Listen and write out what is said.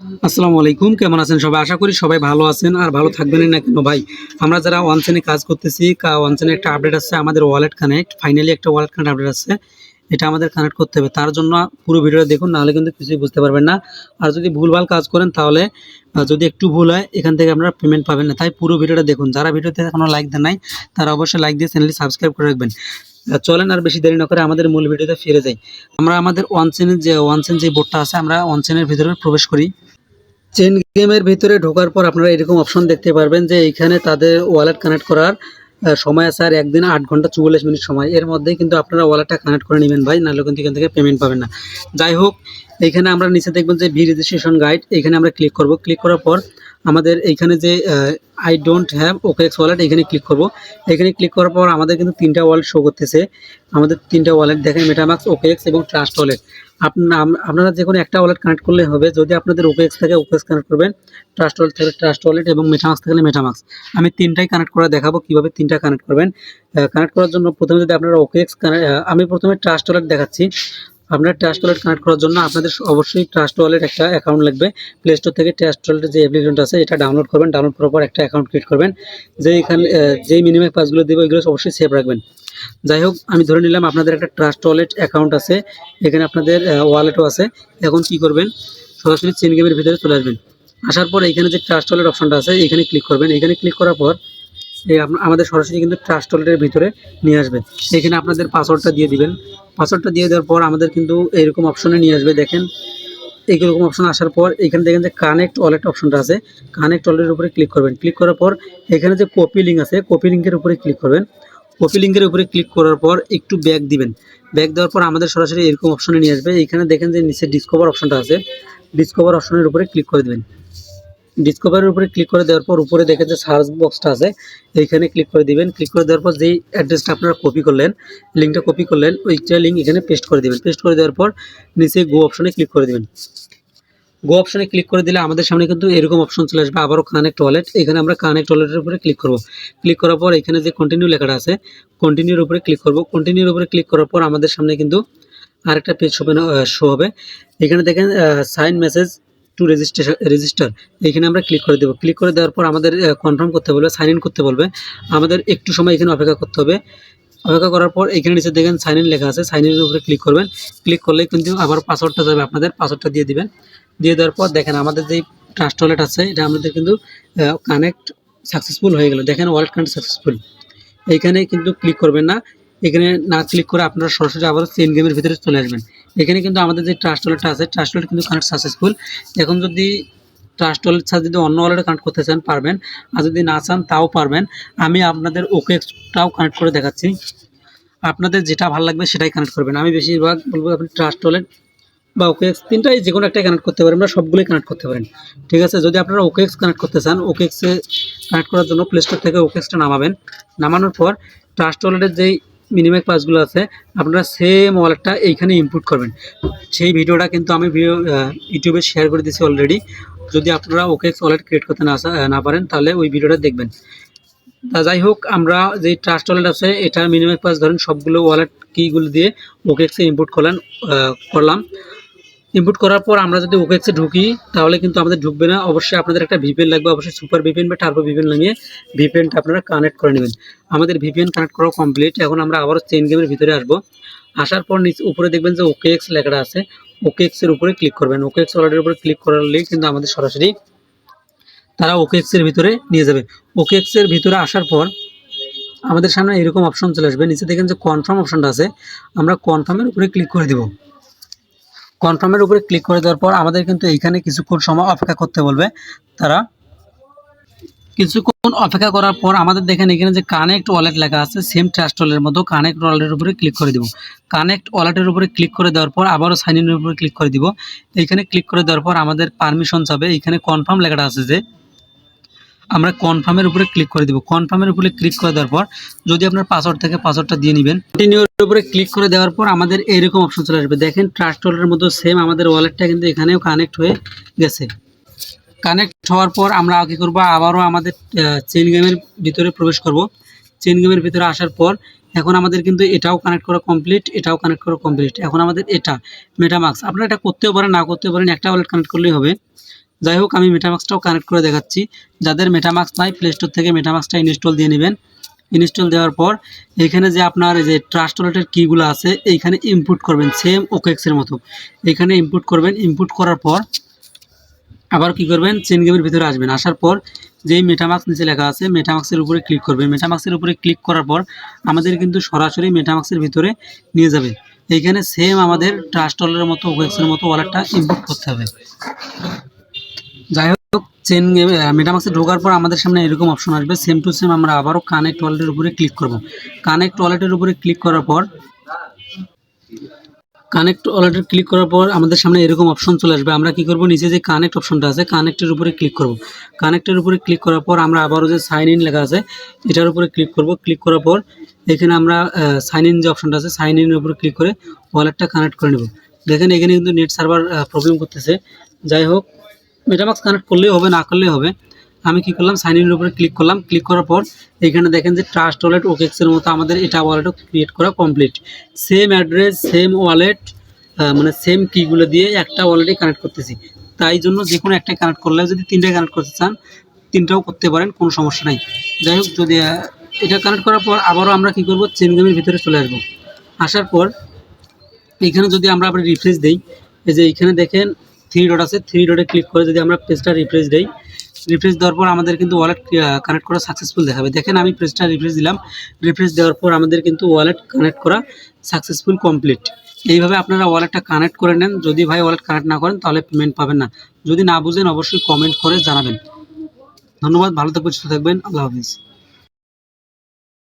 আসসালামু আলাইকুম, কেমন আছেন সবাই? আশা করি সবাই ভালো আছেন আর ভালো থাকবেন না কেন ভাই? আমরা যারা ওয়ানচেনে কাজ করতেছি ওয়ানচেনে একটা আপডেট আছে, আমাদের ওয়ালেট কানেক্ট ফাইনালি একটা ওয়ালেট কানেক্ট আপডেট আছে, এটা আমাদের কানেক্ট করতে হবে। তার জন্য পুরো ভিডিওটা দেখুন, নাহলে কিন্তু কিছুই বুঝতে পারবেন না। আর যদি ভুলভাল কাজ করেন তাহলে যদি একটু ভুল হয়, এখান থেকে আপনারা পেমেন্ট পাবেন না। তাই পুরো ভিডিওটা দেখুন। যারা ভিডিওতে এখনও লাইক দেন নাই, তারা অবশ্যই লাইক দিয়ে চ্যানেলটি সাবস্ক্রাইব করে রাখবেন। চলেন আর বেশি দেরি না করে আমাদের মূল ভিডিওতে ফিরে যাই। আমরা আমাদের ওয়ানচেনের যে ওয়ানচেন যে বোর্ডটা আছে, আমরা ওয়ানচেনের ভিতরে প্রবেশ করি। চেন গেমের ভিতরে ঢোকার পর আপনারা এরকম অপশন দেখতে পারবেন যে, এখানে তাদের ওয়ালেট কানেক্ট করার সময় আছে আর একদিন আট ঘণ্টা চুয়াল্লিশ মিনিট সময়। এর মধ্যেই কিন্তু আপনারা ওয়ালেটটা কানেক্ট করে নেবেন ভাই, নাহলে কিন্তু এখান থেকে পেমেন্ট পাবেন না। যাই হোক, এখানে আমরা নিচে দেখবেন যে ভি রেজিস্ট্রেশন গাইড এখানে আমরা ক্লিক করব। ক্লিক করার পর আমাদের এইখানে যে I don't have OKX wallet এখানে ক্লিক করব। এখানে ক্লিক করার পর আমাদের কিন্তু তিনটা ওয়ালেট শো করতেছে। আমাদের তিনটা ওয়ালেট দেখেন মেটামাক্স ওকেএক্স এবং ট্রাস্ট ওয়ালেট আপনারা যে কোনো একটা ওয়ালেট কানেক্ট করলে হবে। যদি আপনাদের ওকেএক্স থাকে ওকেএক্স কানেক্ট করবেন। ট্রাস্ট ওয়ালেট থাকলে ট্রাস্ট ওয়ালেট এবং মেটামাক্স থাকলে মেটামাক্স আমি তিনটাই কানেক্ট করে দেখাবো কীভাবে তিনটা কানেক্ট করবেন। কানেক্ট করার জন্য প্রথমে যদি আপনারা ওকেএক্স আমি প্রথমে ট্রাস্ট ওয়ালেট দেখাচ্ছি। আপনার ট্রাস্ট ওয়ালেট কানেক্ট করার জন্য আপনাদের অবশ্যই ট্রাস্ট ওয়ালেট একটা অ্যাকাউন্ট লাগবে। প্লে স্টোর থেকে ট্রাস্ট ওয়ালেটের যে অ্যাপ্লিকেশনটা আছে, এটা ডাউনলোড করবেন ডাউনলোড করার পর একটা অ্যাকাউন্ট ক্রিয়েট করবেন। যে এখানে যেই মিনিমাম পাসগুলো দেবে, এগুলো অবশ্যই সেভ রাখবেন। যাই হোক, আমি ধরে নিলাম আপনাদের একটা ট্রাস্ট ওয়ালেট অ্যাকাউন্ট আছে। এখানে আপনাদের ওয়ালেটও আছে। এখন কি করবেন? সরাসরি চেন গেমের ভিতরে চলে আসবেন। আসার পর এখানে যে ট্রাস্ট ওয়ালেট অপশনটা আছে, এখানে ক্লিক করবেন। এখানে ক্লিক করার পর আমাদের সরাসরি কিন্তু ট্রাস্ট ওয়ালেটের ভিতরে নিয়ে আসবেন। এখানে আপনাদের পাসওয়ার্ডটা দিয়ে দিবেন। পাসওয়ার্ডটা দিয়ে দেওয়ার পর আমাদের কিন্তু এরকম অপশনে নিয়ে আসবে, দেখেন। এইরকম অপশন আসার পর এখানে দেখেন যে কানেক্ট ওয়ালেট অপশনটা আছে কানেক্ট ওয়ালেটের উপরে ক্লিক করবেন। ক্লিক করার পর এখানে যে কপি লিঙ্ক আছে কপি লিঙ্কের উপরে ক্লিক করবেন। কপি লিঙ্কের উপরে ক্লিক করার পর একটু ব্যাক দিবেন। ব্যাক দেওয়ার পর আমাদের সরাসরি এরকম অপশনে নিয়ে আসবে। এখানে দেখেন যে নিচে ডিসকভার অপশনটা আছে ডিসকভার অপশনের উপরে ক্লিক করে দেবেন। ডিসকভারের উপরে ক্লিক করে দেওয়ার পর উপরে দেখেন যে সার্চ বক্সটা আছে, এইখানে ক্লিক করে দিবেন। ক্লিক করে দেওয়ার পর যেই অ্যাড্রেসটা আপনারা কপি করলেন লিঙ্কটা কপি করলেন, ওইটা লিঙ্ক এখানে পেস্ট করে দিবেন। পেস্ট করে দেওয়ার পর নিচে গো অপশনে ক্লিক করে দিবেন। গো অপশনে ক্লিক করে দিলে আমাদের সামনে কিন্তু এরকম অপশন চলে আসবে, আবারও কানেক্ট ওয়ালেট এখানে আমরা কানেক্ট ওয়ালেটের উপরে ক্লিক করব। ক্লিক করার পর এখানে যে কন্টিনিউ লেখাটা আছে কন্টিনিউর উপরে ক্লিক করব। কন্টিনিউর উপরে ক্লিক করার পর আমাদের সামনে কিন্তু আরেকটা পেজ শো শো হবে। এখানে দেখেন sign message to registration register এখানে আমরা ক্লিক করে দেবো। ক্লিক করে দেওয়ার পর আমাদের কনফার্ম করতে বলবে সাইন ইন করতে বলবে। আমাদের একটু সময় এখানে অপেক্ষা করতে হবে। অপেক্ষা করার পর এখানে নিচে দেখেন সাইন ইন লেখা আছে। সাইন ইনের উপরে ক্লিক করবেন। ক্লিক করলেই কিন্তু আবার পাসওয়ার্ডটা যাবে আপনাদের পাসওয়ার্ডটা দিয়ে দিবেন। দিয়ে দেওয়ার পর দেখেন আমাদের যেই ট্রাস্ট ওয়ালেট আছে, এটা আমাদের কিন্তু কানেক্ট সাকসেসফুল হয়ে গেল। দেখেন ওয়ালেট কানেক্ট সাকসেসফুল এইখানে কিন্তু ক্লিক করবেন না। এখানে না ক্লিক করে আপনারা সরাসরি আবার চেন গেমের ভিতরে চলে আসবেন। এখানে কিন্তু আমাদের যে ট্রাস্ট ওয়ালেটটা আছে ট্রাস্ট ওয়ালেট কিন্তু কানেক্ট সাকসেসফুল এখন যদি ট্রাস্ট ওয়ালেট ছাড়া যদি অন্য ওয়ালেটে কানেক্ট করতে চান, পারবেন। আর যদি না চান, তাও পারবেন। আমি আপনাদের ওকে এক্সটাও কানেক্ট করে দেখাচ্ছি। আপনাদের যেটা ভালো লাগবে, সেটাই কানেক্ট করবেন। আমি বেশিরভাগ বলব, আপনি ট্রাস্ট ওয়ালেট বা ওকেএক্স তিনটাই যে কোনো একটাই কানেক্ট করতে পারেন। বা সবগুলোই কানেক্ট করতে পারেন। ঠিক আছে? যদি আপনারা ওকেএক্স কানেক্ট করতে চান ওকেএক্সে কানেক্ট করার জন্য প্লে স্টোর থেকে ওকেএক্সটা নামাবেন। নামানোর পর ট্রাস্ট ওয়ালেটের যেই মিনিমাম পাসগুলো আছে, আপনারা সেম ওয়ালেটটা এইখানে ইনপুট করবেন। সেই ভিডিওটা কিন্তু আমি ভিডিও ইউটিউবে শেয়ার করে দিয়েছি অলরেডি যদি আপনারা ওকে ওয়ালেট ক্রিয়েট করতে না না পারেন, তাহলে ওই ভিডিওটা দেখবেন। তা যাই হোক, আমরা যে ট্রাস্ট ওয়ালেট আছে, এটা মিনিমাম পাস ধরেন, সবগুলো ওয়ালেট কিগুলো দিয়ে ওকেক্সে ইম্পোর্ট করলেন করলাম। ইনপুট করার পর আমরা যদি ওকেএক্সে ঢুকি, তাহলে কিন্তু আমাদের ঢুকবে না। অবশ্যই আপনাদের একটা ভিপিএন লাগবে, অবশ্যই সুপার ভিপিএন বা টার্বো ভিপিএন লাগিয়ে ভিপিএনটা আপনারা কানেক্ট করে নেবেন। আমাদের ভিপিএন কানেক্ট করা কমপ্লিট এখন আমরা আবারও চেন গেমের ভিতরে আসব। আসার পর নিচে, উপরে দেখবেন যে ওকেএক্স লেখাটা আছে। ওকেএক্স এর উপরে ক্লিক করবেন। ওকেএক্স ওয়ালেটের উপরে ক্লিক করলেই কিন্তু আমাদের সরাসরি তারা ওকেএক্স এর ভিতরে নিয়ে যাবে। ওকেএক্স এর ভিতরে আসার পর আমাদের সামনে এরকম অপশন চলে আসবে। নিচে দেখেন যে কনফার্ম অপশনটা আছে। আমরা কনফার্মের উপরে ক্লিক করে দেব। কনফার্মের উপরে ক্লিক করে দেওয়ার পর আমাদের কিন্তু এইখানে কিছুক্ষণ সময় অপেক্ষা করতে বলবে। তারা কিছুক্ষণ অপেক্ষা করার পর আমাদের দেখেন এখানে যে কানেক্ট ওয়ালেট লেখা আছে সেম ট্রাস্ট ওয়ালেটের মতো কানেক্ট ওয়ালেটের উপরে ক্লিক করে দিব। কানেক্ট ওয়ালেটের উপরে ক্লিক করে দেওয়ার পর আবারও সাইন ইনের উপরে ক্লিক করে দিব। এইখানে ক্লিক করে দেওয়ার পর আমাদের পারমিশন যাবে এইখানে কনফার্ম লেখাটা আছে যে আমরা কনফার্মের উপরে ক্লিক করে দিব। কনফার্মের উপরে ক্লিক করে দেওয়ার পর, যদি আপনার পাসওয়ার্ড থেকে পাসওয়ার্ডটা দিয়ে নেবেন। কন্টিনিউর উপরে ক্লিক করে দেওয়ার পর, আমাদের এরকম অপশন চলে আসবে। দেখেন ট্রাস্ট ওয়ালেটের মতো সেম আমাদের ওয়ালেটটা কিন্তু এখানেও কানেক্ট হয়ে গেছে। কানেক্ট হওয়ার পর আমরা কী করব, আবারও আমাদের চেন গেমের ভিতরে প্রবেশ করব। চেন গেমের ভিতরে আসার পর, এখন আমাদের কিন্তু এটাও কানেক্ট করা কমপ্লিট এটাও কানেক্ট করা কমপ্লিট এখন আমাদের এটা মেটামাক্স আপনারা এটা করতেও পারেন, না করতেও পারেন, একটা ওয়ালেট কানেক্ট করলেই হবে। যাই হোক আমি মেটামাক্সটাও কানেক্ট করে দেখাচ্ছি। যাদের মেটামাক্স নাই প্লে স্টোর থেকে মেটামাক্সটা ইনস্টল দিয়ে নেবেন। ইনস্টল দেওয়ার পর, এখানে যে আপনার এই যে ট্রাস্ট ওয়ালেটের কিগুলো আছে, এইখানে ইনপুট করবেন সেম ওকেক্সের মতো। এখানে ইনপুট করবেন। ইনপুট করার পর, আবার কি করবেন? চেন গেমের ভিতরে আসবেন। আসার পর, যেই মেটামাক্স নিচে লেখা আছে মেটামাক্সের উপরে ক্লিক করবেন। মেটামাক্সের উপরে ক্লিক করার পর, আমাদের কিন্তু সরাসরি মেটামাক্সের ভিতরে নিয়ে যাবে। এইখানে সেম আমাদের ট্রাস্ট ওয়ালের মতো ওয়েক্সের মতো ওয়ালেটটা ইনপুট করতে হবে। যাই হোক চেন মেটামাক্সে ঢোকার পর আমাদের সামনে এরকম অপশন আসবে। সেম টু সেম আমরা আবারও কানেক্ট ওয়ালেটের উপরে ক্লিক করব। কানেক্ট ওয়ালেটের উপরে ক্লিক করার পর কানেক্ট ওয়ালেটের ক্লিক করার পর আমাদের সামনে এরকম অপশন চলে আসবে। আমরা কি করব? নিচে যে কানেক্ট অপশনটা আছে কানেক্টের উপরে ক্লিক করব। কানেক্টের উপরে ক্লিক করার পর আমরা আবারও যে সাইন ইন লেখা আছে, এটার উপরে ক্লিক করব। ক্লিক করার পর এখানে আমরা সাইন ইন যে অপশনটা আছে সাইন ইনের উপরে ক্লিক করে ওয়ালেটটা কানেক্ট করে নেব। দেখেন এখানে কিন্তু নেট সার্ভার প্রবলেম করতেছে। যাই হোক মেটামাক্স কানেক্ট করলেই হবে, না করলেই হবে। আমি কি করলাম? সাইন ইনের উপরে ক্লিক করলাম। ক্লিক করার পর এখানে দেখেন যে ট্রাস্ট ওয়ালেট ওকেক্সের মতো আমাদের এটা ওয়ালেটও ক্রিয়েট করা complete same address same wallet মানে সেম কিগুলো দিয়ে একটা ওয়ালেটে কানেক্ট করতেছি। তাই জন্য যে কোনো একটাই কানেক্ট করলে, যদি তিনটায় কানেক্ট করতে চান, তিনটাও করতে পারেন, কোনো সমস্যা নাই। যাই হোক, যদি এটা কানেক্ট করার পর আবারও আমরা কি করব? চেন গেমের ভিতরে চলে আসব। আসার পর এখানে যদি আমরা আবার রিফ্রেশ দিই, এই যে এখানে দেখেন থ্রি ডট আছে, থ্রি ডটে ক্লিক করে যদি আমরা পেজটা রিফ্রেশ দিই রিফ্রেশ দেওয়ার পর আমাদের কিন্তু ওয়ালেট কানেক্ট করা সাকসেসফুল দেখাবে। দেখেন আমি পেজটা রিফ্রেশ দিলাম রিফ্রেশ দেওয়ার পর আমাদের কিন্তু ওয়ালেট কানেক্ট করা সাকসেসফুল কমপ্লিট এইভাবে আপনারা ওয়ালেটটা কানেক্ট করে নেন। যদি ভাই ওয়ালেট কানেক্ট না করেন, তাহলে পেমেন্ট পাবেন না। যদি না বুঝেন, অবশ্যই কমেন্ট করে জানাবেন। ধন্যবাদ, ভালো থাকবেন, সুস্থ থাকবেন। আল্লাহ হাফিজ।